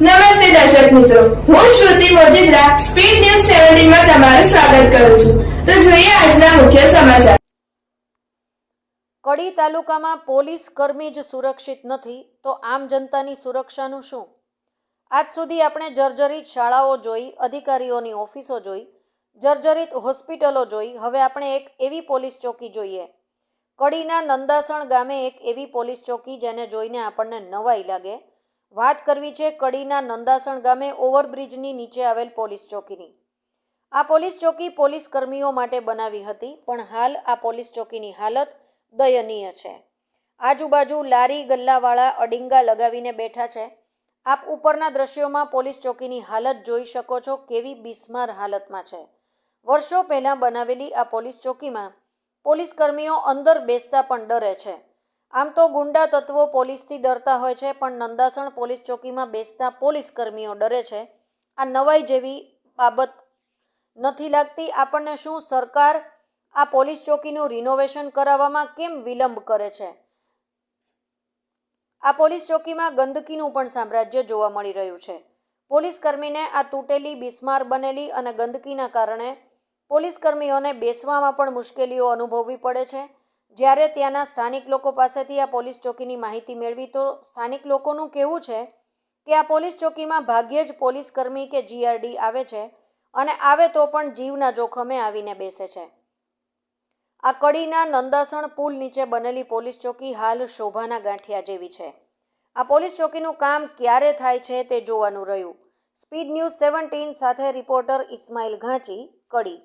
નમસ્તે દર્શક મિત્રો. હું શ્રુતિ મોજીદ્રા સ્પીડ ન્યૂઝ સેવન્ટીનમાં તમારું સ્વાગત કરું છું. તો જોઈએ આજના મુખ્ય સમાચાર. કડી તાલુકામાં પોલીસ કર્મી જ સુરક્ષિત નથી, તો આમ જનતાની સુરક્ષાનું શું? આજ સુધી આપણે જર્જરિત શાળાઓ જોઈ, અધિકારીઓની ઓફિસો જોઈ, જર્જરિત હોસ્પિટલો જોઈ, હવે આપણે એક એવી પોલીસ ચોકી જોઈએ. કડીના નંદાસણ ગામે એક એવી પોલીસ ચોકી જેને જોઈને આપણને નવાઈ લાગે વાત કરવી છે કડીના નંદાસણ ગામે ઓવરબ્રિજની નીચે આવેલ પોલીસ ચોકીની. આ પોલીસ ચોકી પોલીસ કર્મીઓ માટે બનાવી હતી, પણ હાલ આ પોલીસ ચોકીની હાલત દયનીય છે. આજુબાજુ લારી ગલ્લાવાળા અડિંગા લગાવીને બેઠા છે. આપ ઉપરના દ્રશ્યોમાં પોલીસ ચોકીની હાલત જોઈ શકો છો કેવી બિસ્માર હાલતમાં છે. વર્ષો પહેલાં બનાવેલી આ પોલીસ ચોકીમાં પોલીસ કર્મીઓ અંદર બેસતા પણ ડરે છે. આમ તો ગુંડા તત્વો પોલીસથી ડરતા હોય છે, પણ નંદાસણ પોલીસ ચોકીમાં બેસતા પોલીસ કર્મીઓ ડરે છે. આ નવાઈ જેવી બાબત નથી લાગતી. આપણને શું સરકાર આ પોલીસ ચોકીનું રિનોવેશન કરાવવામાં કેમ વિલંબ કરે છે? આ પોલીસ ચોકીમાં ગંદકીનું પણ સામ્રાજ્ય જોવા મળી રહ્યું છે. પોલીસ કર્મીને આ તૂટેલી, બિસ્માર બનેલી અને ગંદકીના કારણે પોલીસ કર્મીઓને બેસવામાં પણ મુશ્કેલીઓ અનુભવવી પડે છે. જ્યારે ત્યાંના સ્થાનિક લોકો પાસેથી આ પોલીસ ચોકીની માહિતી મેળવી, તો સ્થાનિક લોકોનું કહેવું છે કે આ પોલીસ ચોકીમાં ભાગ્યે જ પોલીસ કર્મી કે જીઆરડી આવે છે અને આવે તો પણ જીવના જોખમે આવીને બેસે છે. આ કડીના નંદાસણ પુલ નીચે બનેલી પોલીસ ચોકી હાલ શોભાના ગાંઠિયા જેવી છે. આ પોલીસ ચોકીનું કામ ક્યારે થાય છે તે જોવાનું રહ્યું. સ્પીડ ન્યૂઝ સેવન્ટીન સાથે રિપોર્ટર ઇસ્માઇલ ઘાંચી, કડી.